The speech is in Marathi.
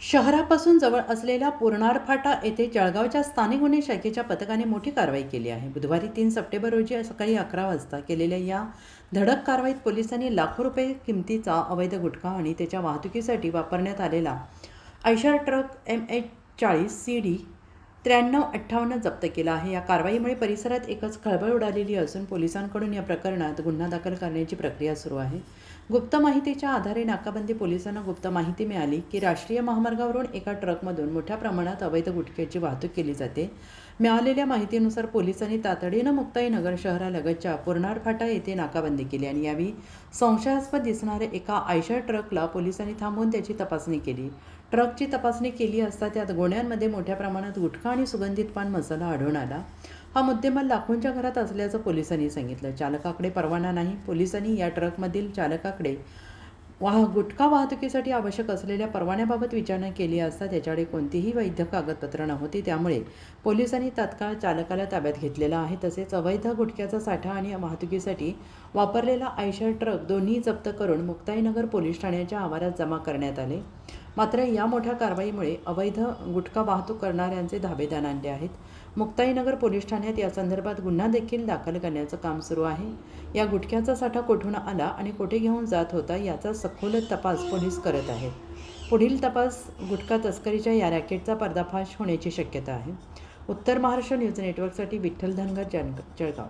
शहरापासून जवळ असलेल्या पूर्णार फाटा येथे जळगावच्या स्थानिक गुन्हे शाखेच्या पथकाने मोठी कारवाई केली आहे. बुधवारी तीन सप्टेंबर रोजी सकाळी अकरा वाजता केलेल्या या धडक कारवाईत पोलिसांनी लाखो रुपये किमतीचा अवैध गुटखा आणि त्याच्या वाहतुकीसाठी वापरण्यात आलेला आयशर ट्रक एम एच चाळीस सी डी त्र्याण्णव अठ्ठावन्न जप्त केला आहे. या कारवाईमुळे परिसरात एकच खळबळ उडालेली असून पोलिसांकडून या प्रकरणात गुन्हा दाखल करण्याची प्रक्रिया सुरू आहे. गुप्त माहितीच्या आधारे नाकाबंदी पोलिसांना गुप्त माहिती मिळाली की राष्ट्रीय महामार्गावरून एका ट्रकमधून मोठ्या प्रमाणात अवैध गुटख्याची वाहतूक केली जाते. मिळालेल्या माहितीनुसार पोलिसांनी तातडीनं मुक्ताई नगर शहरालगतच्या पूर्णार फाटा येथे नाकाबंदी केली आणि यावेळी संशयास्पद दिसणाऱ्या एका आयशर ट्रकला पोलिसांनी थांबवून त्याची तपासणी केली. ट्रकची तपासणी केली असता त्यात गोण्यांमध्ये मोठ्या प्रमाणात गुटखा आणि सुगंधित पान मसाला आढळून आला. हा मुद्देमाल लाखोंच्या घरात असल्याचं पोलिसांनी सांगितलं. चालकाकडे परवाना नाही. पोलिसांनी या ट्रकमधील चालकाकडे वाह गुटखा वाहतुकीसाठी आवश्यक असलेल्या परवान्याबाबत विचारणा केली असता त्याच्याकडे कोणतीही वैध कागदपत्र नव्हती. त्यामुळे पोलिसांनी तात्काळ चालकाला ताब्यात घेतलेला आहे. तसेच अवैध गुटख्याचा साठा आणि वाहतुकीसाठी वापरलेला आयशर ट्रक दोन्ही जप्त करून मुक्ताईनगर पोलीस ठाण्याच्या आवारात जमा करण्यात आले. मात्र या मोठ्या कारवाईमुळे अवैध गुटखा वाहतूक करणाऱ्यांचे धाबे आणले आहेत. मुक्ताईनगर पोलीस ठाण्यात या संदर्भात गुन्हा देखील दाखल करण्याचं काम सुरू आहे. या गुटख्याचा साठा कुठून आला आणि कुठे घेऊन जात होता याचा सखोल तपास पोलीस करत आहेत. पुढील तपास गुटखा तस्करीच्या या रॅकेटचा पर्दाफाश होण्याची शक्यता आहे. उत्तर महाराष्ट्र न्यूज नेटवर्कसाठी विठ्ठल धनगर जळगाव.